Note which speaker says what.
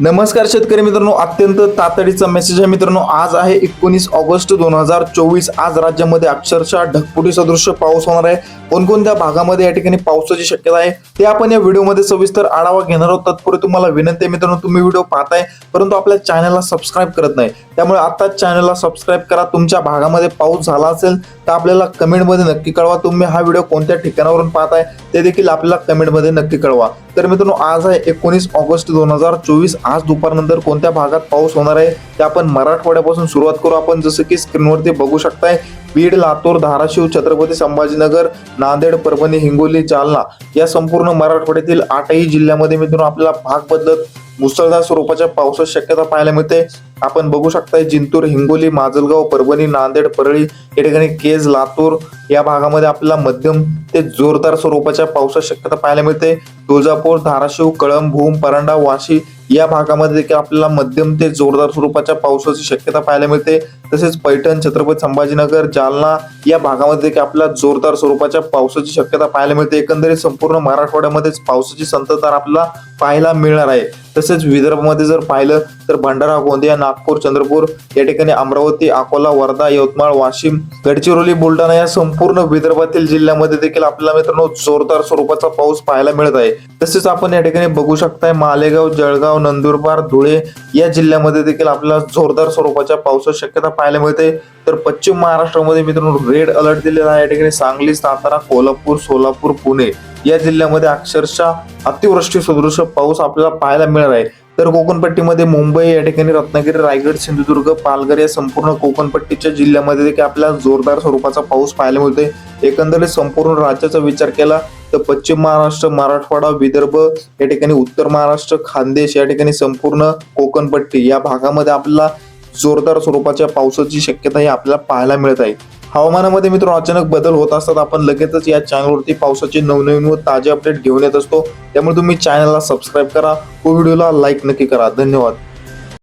Speaker 1: नमस्कार शेतकरी मित्रांनो अत्यंत तातडीचा मेसेज आहे मित्रांनो. आज आहे एकोणीस ऑगस्ट दोन हजार चोवीस. आज राज्यामध्ये अक्षरशः ढगफुटी सदृश्य पाऊस होणार आहे. कोणकोणत्या भागामध्ये या ठिकाणी पावसाची शक्यता आहे ते आपण या व्हिडिओमध्ये सविस्तर आढावा घेणार आहोत. तत्पूर्वी तुम्हाला विनंती आहे मित्रांनो तुम्ही व्हिडिओ पाहताय परंतु आपल्या चॅनलला सबस्क्राईब करत नाही. त्यामुळे आत्ताच चॅनलला सबस्क्राईब करा. तुमच्या भागामध्ये पाऊस झाला असेल तर आपल्याला कमेंटमध्ये नक्की कळवा. तुम्ही हा व्हिडिओ कोणत्या ठिकाणावरून पाहताय ते देखील आपल्याला कमेंटमध्ये नक्की कळवा. तर मित्रांनो आज आहे एकोणीस ऑगस्ट दोन हजार चोवीस. आज दुपारनंतर कोणत्या भागात पाऊस होणार आहे ते आपण मराठवाड्यापासून सुरुवात करू. आपण जसं की स्क्रीनवरती बघू शकताय बीड लातूर धाराशिव छत्रपती संभाजीनगर नांदेड परभणी हिंगोली जालना या संपूर्ण मराठवाड्यातील आठही जिल्ह्यामध्ये मित्रांनो आपल्याला भाग बदलत मुसळधार स्वरूपाच्या पावसाची शक्यता पाहायला मिळते. आपण बघू शकताय जिंतूर हिंगोली माजलगाव परभणी नांदेड परळी या ठिकाणी केज लातूर या भागामध्ये आपल्याला मध्यम ते जोरदार स्वरूपाच्या पावसाची शक्यता पाहायला मिळते. तुळजापूर धाराशिव कळंब भूम परांडा वाशी या भागामध्ये देखील आपल्याला मध्यम ते जोरदार स्वरूपाच्या पावसाची शक्यता पाहायला मिळते. तसेच पैठण छत्रपती संभाजीनगर जालना या भागामध्ये देखील आपल्याला जोरदार स्वरूपाच्या पावसाची शक्यता पाहायला मिळते. एकंदरीत संपूर्ण मराठवाड्यामध्येच पावसाची संततधार आपल्याला पाहायला मिळणार आहे. तसेच विदर्भामध्ये जर पाहिलं तर भंडारा गोंदिया नागपूर चंद्रपूर या ठिकाणी अमरावती अकोला वर्धा यवतमाळ वाशिम गडचिरोली बुलढाणा या संपूर्ण विदर्भातील जिल्ह्यामध्ये देखील आपल्याला मित्रांनो जोरदार स्वरूपाचा पाऊस पाहायला मिळत आहे. तसेच आपण या ठिकाणी बघू शकताय मालेगाव जळगाव नंदुरबार धुळे या जिल्ह्यामध्ये देखील आपल्याला जोरदार स्वरूपाच्या पावसाची शक्यता पाहायला मिळते. तर पश्चिम महाराष्ट्रामध्ये मित्रांनो रेड अलर्ट दिलेला आहे. या ठिकाणी सांगली सातारा कोल्हापूर सोलापूर पुणे या जिल्ह्यामध्ये अक्षरशः अतिवृष्टी सदृश पाऊस आपल्याला पाहायला मिळणार आहे. तर कोकणपट्टीमध्ये मुंबई या ठिकाणी रत्नागिरी रायगड सिंधुदुर्ग पालघर या संपूर्ण कोकणपट्टीच्या जिल्ह्यामध्ये देखील आपल्याला जोरदार स्वरूपाचा पाऊस पाहायला मिळतोय. एकंदरीत संपूर्ण राज्याचा विचार केला तर पश्चिम महाराष्ट्र मराठवाडा विदर्भ या ठिकाणी उत्तर महाराष्ट्र खानदेश या ठिकाणी संपूर्ण कोकणपट्टी या भागामध्ये आपल्याला जोरदार स्वरूपाच्या पावसाची शक्यता ही आपल्याला पाहायला मिळत आहे. हवामानामध्ये मित्र अचानक बदल होत असतात. आपण लगेचच या चॅनलवरती पावसाचे नवनवीन व ताजे अपडेट घेऊन येत असतो. त्यामुळे तुम्ही चॅनलला सबस्क्राईब करा. व व्हिडिओला लाईक नक्की करा. धन्यवाद.